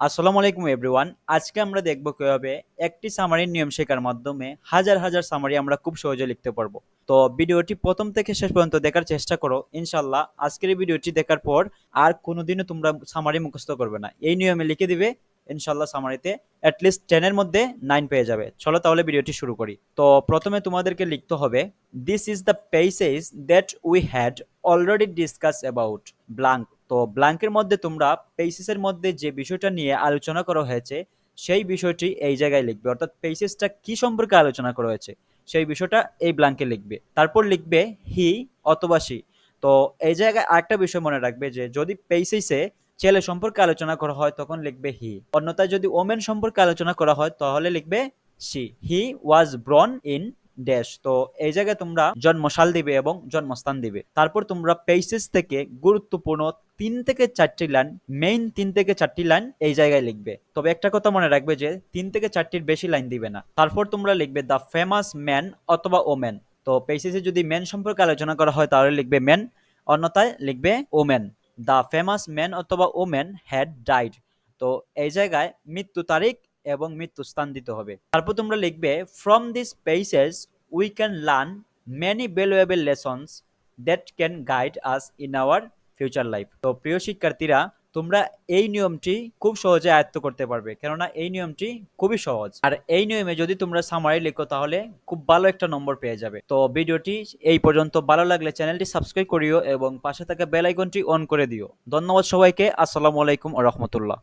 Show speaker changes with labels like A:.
A: আসসালামু আলাইকুম এভরিওয়ান আজকে আমরা দেখব কীভাবে একটি সামারির নিয়ম শেখার মাধ্যমে হাজার হাজার সামারি আমরা খুব সহজে লিখতে পারব। তো ভিডিওটি প্রথম থেকে শেষ পর্যন্ত দেখার চেষ্টা করো। ইনশাল্লাহ আজকের এই ভিডিওটি দেখার পর আর কোনোদিনও তোমরা সামারি মুখস্থ করবে না। এই নিয়মে লিখে দিবে ইনশাল্লাহ সামারিতে অ্যাটলিস্ট টেনের মধ্যে নাইন পেয়ে যাবে। চলো তাহলে ভিডিওটি শুরু করি। তো প্রথমে তোমাদেরকে লিখতে হবে this is the passage that we had already discuss about blank তো ব্লাঙ্কের মধ্যে তোমরা পেসেসের মধ্যে যে বিষয়টা নিয়ে আলোচনা করা হয়েছে, সেই বিষয়টি এই জায়গায় লিখবে। অর্থাৎ পেসেসটা কি সম্পর্কে আলোচনা করা হয়েছে, সেই বিষয়টা এই ব্লাঙ্কে লিখবে। তারপর লিখবে হি অথবা সি তো এই জায়গায় আরেকটা বিষয় মনে রাখবে যে, যদি পেসেসে ছেলে সম্পর্কে আলোচনা করা হয়, তখন লিখবে হি অন্যথায় যদি ওমেন সম্পর্কে আলোচনা করা হয়, তাহলে লিখবে she he was born in dash তো এই জায়গায় তোমরা জন্মসাল দিবে এবং জন্মস্থান দিবে। তারপর তোমরা পেসেস থেকে গুরুত্বপূর্ণ তিন থেকে চারটি লাইন মেইন তিন থেকে চারটি লাইন এই জায়গায় লিখবে। তবে একটা কথা মনে রাখবে যে, তিন থেকে চারটির বেশি লাইন দিবে না। তারপর তোমরা লিখবে দ্য ফেমাস ম্যান অথবা ওমেন তো পেসেসে যদি ম্যান সম্পর্কে আলোচনা করা হয়, তাহলে লিখবে ম্যান অন্যথায় লিখবে ওমেন দ্য ফেমাস ম্যান অথবা ওমেন হ্যাড ডাইড তো এই জায়গায় মৃত্যু তারিখ এবং মৃত্যু স্থান দিতে হবে। তারপর তোমরা লিখবে from this passage we can learn many valuable lessons that can guide us in our future life তো প্রিয় শিক্ষার্থীরা, তোমরা এই নিয়মটি খুব সহজে আয়ত্ত করতে পারবে। কেননা এই নিয়মটি খুবই সহজ। আর এই নিয়মে যদি তোমরা সামারি লিখো, তাহলে খুব ভালো একটা নম্বর পেয়ে যাবে। তো ভিডিওটি এই পর্যন্ত ভালো লাগলে চ্যানেলটি সাবস্ক্রাইব করিও এবং পাশে থাকা বেল আইকনটি অন করে দিও। ধন্যবাদ সবাইকে। আসসালামু আলাইকুম রহমতুল্লাহ।